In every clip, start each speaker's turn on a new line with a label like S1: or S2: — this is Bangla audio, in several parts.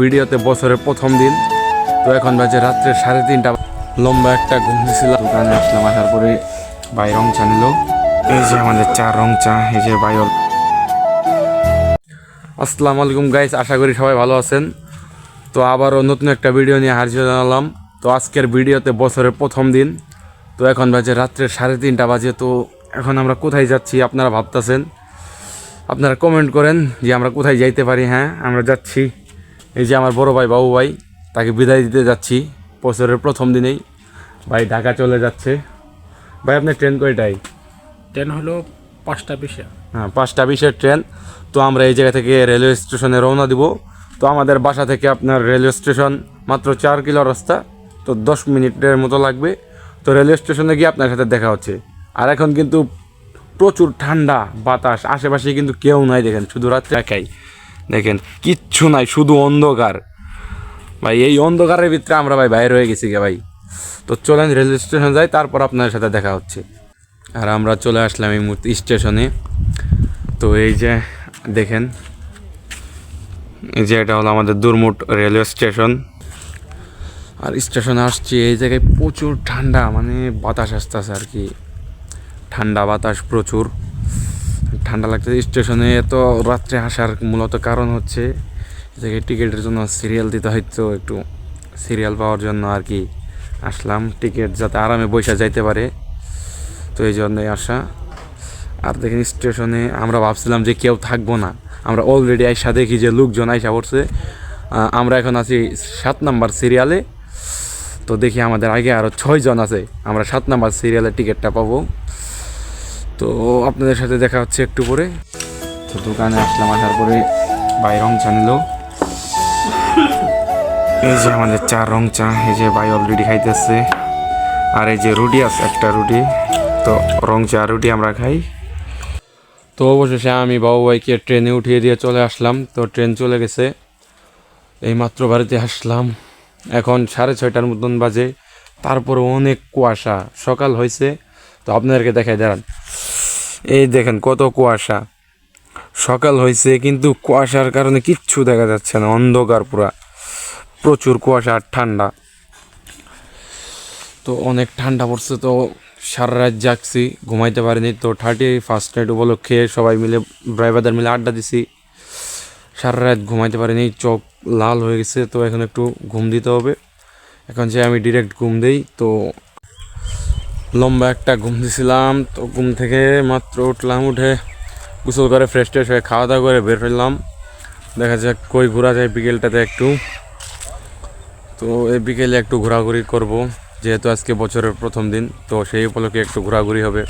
S1: ভিডিওতে বছরের প্রথম দিন। তো এখন বাজে রাত্রে সাড়ে তিনটা। লম্বা একটা ঘুম দিয়েছিলাম দোকানে আসলাম, আসার পরে ভাই রং চা নিল। এই যে আমাদের চা রং চা, এই যে ভাই আসসালামু আলাইকুম গাইস আশা করি সবাই ভালো আছেন। তো আবারও নতুন একটা ভিডিও নিয়ে হাজির জানালাম তো আজকের ভিডিওতে বছরের প্রথম দিন। তো এখন বাজে রাত্রে সাড়ে তিনটা বাজে। তো এখন আমরা কোথায় যাচ্ছি আপনারা ভাবতেছেন? আপনারা কমেন্ট করেন যে আমরা কোথায় যাইতে পারি হ্যাঁ? আমরা যাচ্ছি। এই যে আমার বড় ভাই বাবু ভাই তাকে বিদায় দিতে যাচ্ছি বছরের প্রথম দিনেই। ভাই ঢাকা চলে যাচ্ছে। ভাই আপনার ট্রেন কয়টাই
S2: ট্রেন হলো পাঁচটা বিশে।
S1: হ্যাঁ পাঁচটা বিশের ট্রেন। তো আমরা এই জায়গা থেকে রেলওয়ে স্টেশনে রওনা দিব। তো আমাদের বাসা থেকে আপনার রেলওয়ে স্টেশন মাত্র চার কিলো রাস্তা। তো দশ মিনিটের মতো লাগবে। তো রেলওয়ে স্টেশনে গিয়ে আপনার সাথে দেখা হচ্ছে। আর এখন কিন্তু প্রচুর ঠান্ডা বাতাস। আশেপাশে কিন্তু কেউ নাই দেখেন শুধু রাত্রে একাই। দেখেন, কিচ্ছু নাই, শুধু অন্ধকার। ভাই, এই অন্ধকারের ভিতরে আমরা ভাই বাইরে হয়ে গেছি ভাই। তো চলেন রেলওয়ে স্টেশন যাই, তারপর আপনার সাথে দেখা হচ্ছে। আর আমরা চলে আসলাম এই মুহূর্তে স্টেশনে। তো এই যে, দেখেন, এই যে এটা হলো আমাদের দুর্মুট রেলওয়ে স্টেশন। আর স্টেশনে আসছি, এই জায়গায় প্রচুর ঠান্ডা মানে বাতাস আসতেছে আর কি। ঠান্ডা বাতাস প্রচুর। ঠান্ডা লাগছে স্টেশনে এত রাত্রে আসার মূলত কারণ হচ্ছে জায়গায় টিকিটের জন্য সিরিয়াল দিতে হয়তো একটু সিরিয়াল পাওয়ার জন্য আর কি আসলাম। টিকিট যাতে আরামে বসে যাইতে পারে। তো এই জন্যই আসা। আর দেখেন স্টেশনে আমরা ভাবছিলাম যে কেউ থাকব না। আমরা অলরেডি আইসা দেখি যে লোকজন আইসা পড়ছে। আমরা এখন আছি সাত নাম্বার সিরিয়ালে। তো দেখি আমাদের আগে আরও ছয়জন আছে। আমরা সাত নাম্বার সিরিয়ালের টিকিটটা পাবো। তো আপনাদের সাথে দেখা হচ্ছে একটু পরে। তো দোকানে আসলাম, আসার পরে ভাই রং চা নিল। এই যে আমাদের চা রং চা, এই যে ভাই অলরেডি খাইতেছে। আর এই যে রুটি আছে, একটা রুটি। তো রং চা, রুটি আমরা খাই। তো অবশেষে আমি বাবু ভাইকে ট্রেনে উঠিয়ে দিয়ে চলে আসলাম। তো ট্রেন চলে গেছে। এই মাত্র বাড়িতে আসলাম। এখন সাড়ে ছয়টার মতন বাজে। তারপরে অনেক কুয়াশা। সকাল হয়েছে। তো আপনাদেরকে দেখাই, দাঁড়ান। এই দেখেন কত কুয়াশা। সকাল হয়েছে কিন্তু কুয়াশার কারণে কিচ্ছু দেখা যাচ্ছে না, অন্ধকার পুরা। প্রচুর কুয়াশা আর ঠান্ডা। তো অনেক ঠান্ডা পড়ছে, তো সারা রাত জাগছি, ঘুমাইতে পারিনি। তো থার্টি ফার্স্ট নাইট উপলক্ষে সবাই মিলে ড্রাইভারদের মিলে আড্ডা দিছি। সারা রাত ঘুমাইতে পারিনি, চোখ লাল হয়ে গেছে, তো এখন একটু ঘুম দিতে হবে। এখন যে আমি ডিরেক্ট ঘুম দিই, তো লম্বা একটা ঘুম দিছিলাম, তো ঘুম থেকে মাত্র উঠলাম, উঠে গোসল করে ফ্রেশ ট্রেশ হয়ে খাওয়া দাওয়া করে বের হইলাম। দেখা যাক কই ঘোরা যায় বিকেলটাতে একটু। তো এই বিকেলে একটু ঘোরাঘুরি করব, যেহেতু আজকে বছরের প্রথম দিন, তো সেই উপলক্ষে একটু ঘোরাঘুরি হবে।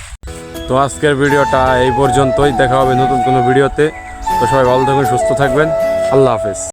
S1: তো আজকের ভিডিওটা এই পর্যন্তই, দেখা হবে নতুন কোনো ভিডিওতে। তো সবাই ভালো থাকবেন, সুস্থ থাকবেন। আল্লাহ হাফেজ।